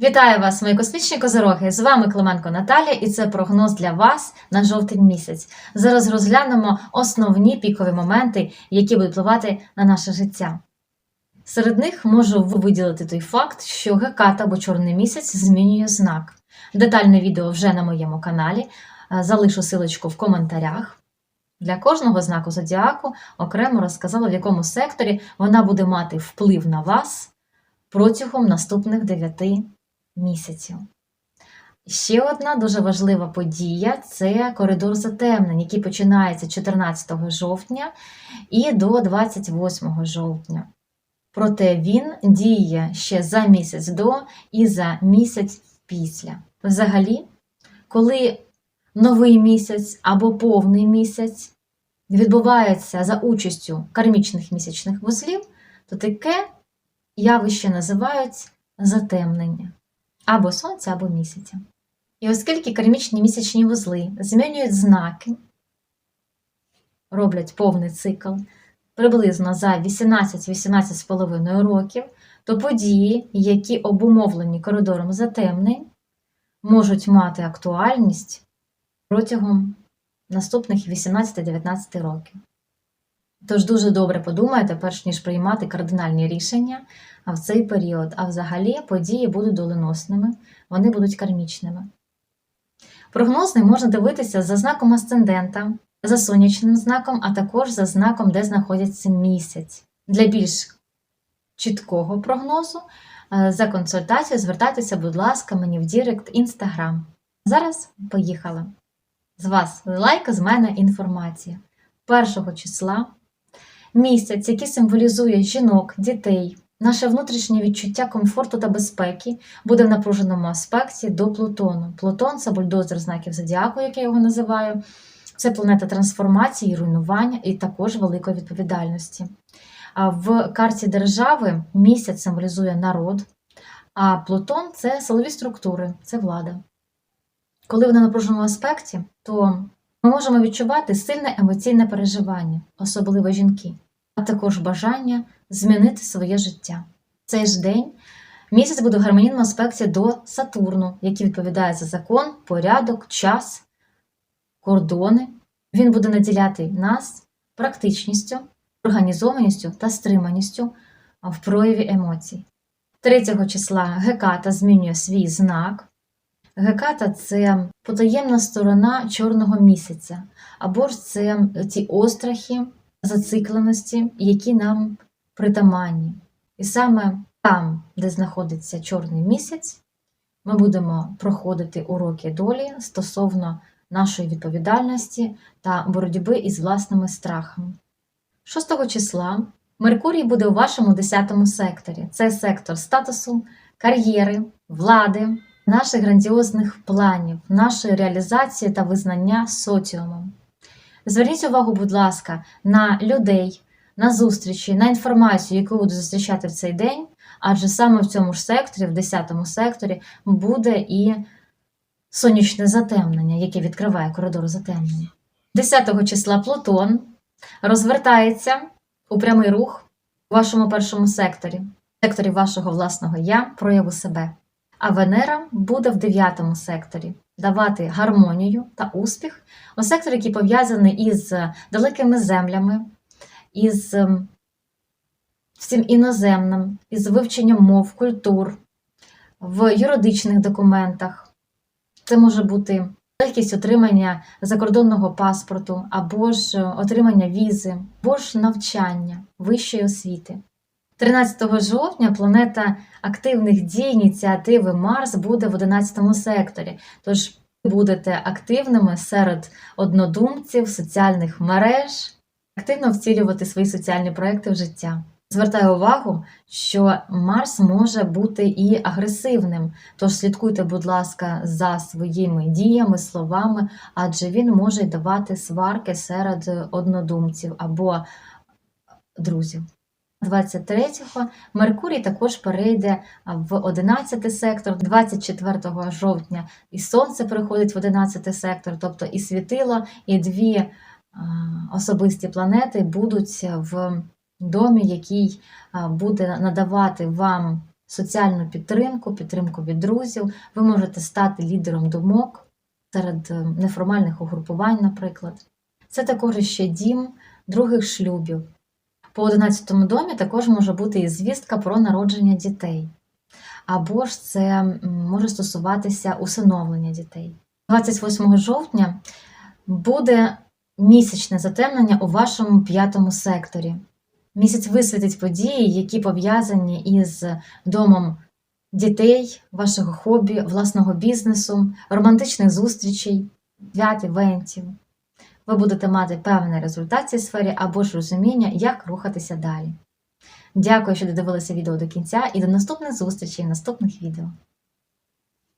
Вітаю вас, мої космічні козороги! З вами Клименко Наталя, і це прогноз для вас на жовтень місяць. Зараз розглянемо основні пікові моменти, які будуть впливати на наше життя. Серед них можу виділити той факт, що геката або чорний місяць змінює знак. Детальне відео вже на моєму каналі. Е, Залишу силочку в коментарях. Для кожного знаку зодіаку окремо розказала, в якому секторі вона буде мати вплив на вас протягом наступних 9 місяців. Ще одна дуже важлива подія це коридор затемнень, який починається 14 жовтня і до 28 жовтня. Проте він діє ще за місяць до і за місяць після. Взагалі, коли новий місяць або повний місяць відбувається за участю кармічних місячних вузлів, то таке явище називають затемнення або сонця, або місяця. І оскільки кармічні місячні вузли змінюють знаки, роблять повний цикл приблизно за 18-18,5 років, то події, які обумовлені коридором затемнень, можуть мати актуальність протягом наступних 18-19 років. Тож дуже добре подумайте, перш ніж приймати кардинальні рішення в цей період, а взагалі події будуть доленосними, вони будуть кармічними. Прогнози можна дивитися за знаком асцендента, за сонячним знаком, а також за знаком, де знаходиться місяць. Для більш чіткого прогнозу е, за консультацією звертайтеся, будь ласка, мені в Дірект Інстаграм. Зараз поїхали. З вас лайк, з мене інформація. Першого числа місяць, який символізує жінок, дітей, наше внутрішнє відчуття комфорту та безпеки буде в напруженому аспекті до Плутону. Плутон це бульдозер знаків зодіаку, як я його називаю. Це планета трансформації, руйнування і також великої відповідальності. В карті держави місяць символізує народ, а Плутон це силові структури, це влада. Коли вона в напруженому аспекті, то ми можемо відчувати сильне емоційне переживання, особливо жінки, а також бажання змінити своє життя. Цей ж день місяць буде в гармонійному аспекті до Сатурну, який відповідає за закон, порядок, час, кордони. Він буде наділяти нас практичністю, організованістю та стриманістю в прояві емоцій. 3 числа Геката змінює свій знак. Геката це потаємна сторона чорного місяця, або ж це ті острахи, зацикленості, які нам притаманні. І саме там, де знаходиться чорний місяць, ми будемо проходити уроки долі стосовно нашої відповідальності та боротьби із власними страхами. 6 числа Меркурій буде у вашому 10 секторі. Це сектор статусу, кар'єри, влади, наших грандіозних планів, нашої реалізації та визнання соціумом. Зверніть увагу, будь ласка, на людей, на зустрічі, на інформацію, яку буду зустрічати в цей день, адже саме в цьому ж секторі, в 10 секторі, буде і сонячне затемнення, яке відкриває коридор затемнення. 10 числа Плутон розвертається у прямий рух у вашому першому секторі, секторі вашого власного я, прояву себе. А Венера буде в 9 секторі давати гармонію та успіх у секторі, який пов'язаний із далекими землями, із ем, всім іноземним, із вивченням мов, культур, в юридичних документах. Це може бути легкість отримання закордонного паспорту, або ж отримання візи, або ж навчання вищої освіти. 13 жовтня планета активних дій ініціативи Марс буде в 11 секторі. Тож ви будете активними серед однодумців, соціальних мереж, активно вцілювати свої соціальні проекти в життя. Звертаю увагу, що Марс може бути і агресивним, тож слідкуйте, будь ласка, за своїми діями, словами, адже він може давати сварки серед однодумців або друзів. 23-го Меркурій також перейде в 11 сектор, 24 жовтня і Сонце приходить в 11 сектор, тобто і світило, і дві особисті планети будуть в домі, який буде надавати вам соціальну підтримку, підтримку від друзів. Ви можете стати лідером думок серед е, неформальних угрупувань, наприклад. Це також ще дім других шлюбів. По 11 домі також може бути і звістка про народження дітей. Або ж це може стосуватися усиновлення дітей. 28 жовтня буде місячне затемнення у вашому п'ятому секторі. Місяць висвітить події, які пов'язані із домом дітей, вашого хобі, власного бізнесу, романтичних зустрічей, свят, івентів. Ви будете мати певний результат в цій сфері або ж розуміння, як рухатися далі. Дякую, що додивилися відео до кінця і до наступних зустрічей в наступних відео.